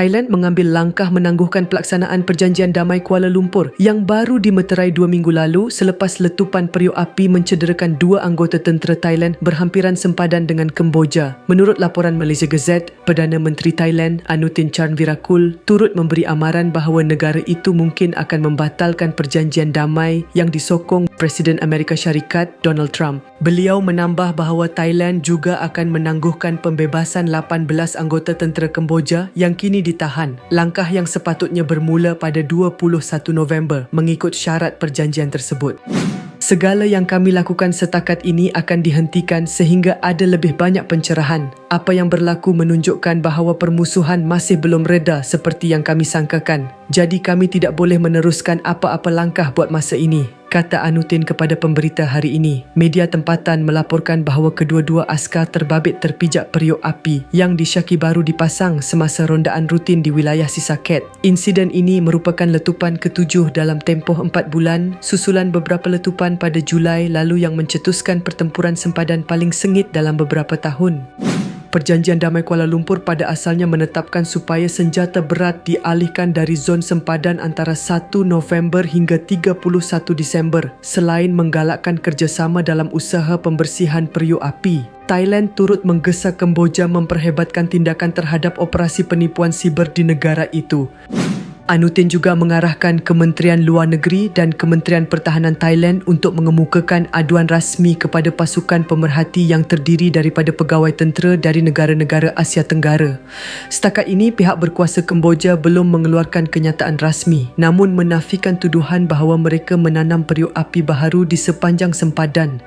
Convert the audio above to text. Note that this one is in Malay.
Thailand mengambil langkah menangguhkan pelaksanaan perjanjian damai Kuala Lumpur yang baru dimeterai dua minggu lalu selepas letupan periuk api mencederakan dua anggota tentera Thailand berhampiran sempadan dengan Kemboja. Menurut laporan Malaysia Gazette, Perdana Menteri Thailand Anutin Charnvirakul turut memberi amaran bahawa negara itu mungkin akan membatalkan perjanjian damai yang disokong Presiden Amerika Syarikat Donald Trump. Beliau menambah bahawa Thailand juga akan menangguhkan pembebasan 18 anggota tentera Kemboja yang kini ditahan. Langkah yang sepatutnya bermula pada 21 November mengikut syarat perjanjian tersebut. Segala yang kami lakukan setakat ini akan dihentikan sehingga ada lebih banyak pencerahan. Apa yang berlaku menunjukkan bahawa permusuhan masih belum reda seperti yang kami sangkakan. Jadi kami tidak boleh meneruskan apa-apa langkah buat masa ini, kata Anutin kepada pemberita hari ini. Media tempatan melaporkan bahawa kedua-dua askar terbabit terpijak periuk api yang disyaki baru dipasang semasa rondaan rutin di wilayah Sisaket. Insiden ini merupakan letupan ketujuh dalam tempoh empat bulan susulan beberapa letupan pada Julai lalu yang mencetuskan pertempuran sempadan paling sengit dalam beberapa tahun. Perjanjian Damai Kuala Lumpur pada asalnya menetapkan supaya senjata berat dialihkan dari zon sempadan antara 1 November hingga 31 Disember selain menggalakkan kerjasama dalam usaha pembersihan periuk api. Thailand turut menggesa Kemboja memperhebatkan tindakan terhadap operasi penipuan siber di negara itu. Anutin juga mengarahkan Kementerian Luar Negeri dan Kementerian Pertahanan Thailand untuk mengemukakan aduan rasmi kepada pasukan pemerhati yang terdiri daripada pegawai tentera dari negara-negara Asia Tenggara. Setakat ini, pihak berkuasa Kemboja belum mengeluarkan kenyataan rasmi namun menafikan tuduhan bahawa mereka menanam periuk api baharu di sepanjang sempadan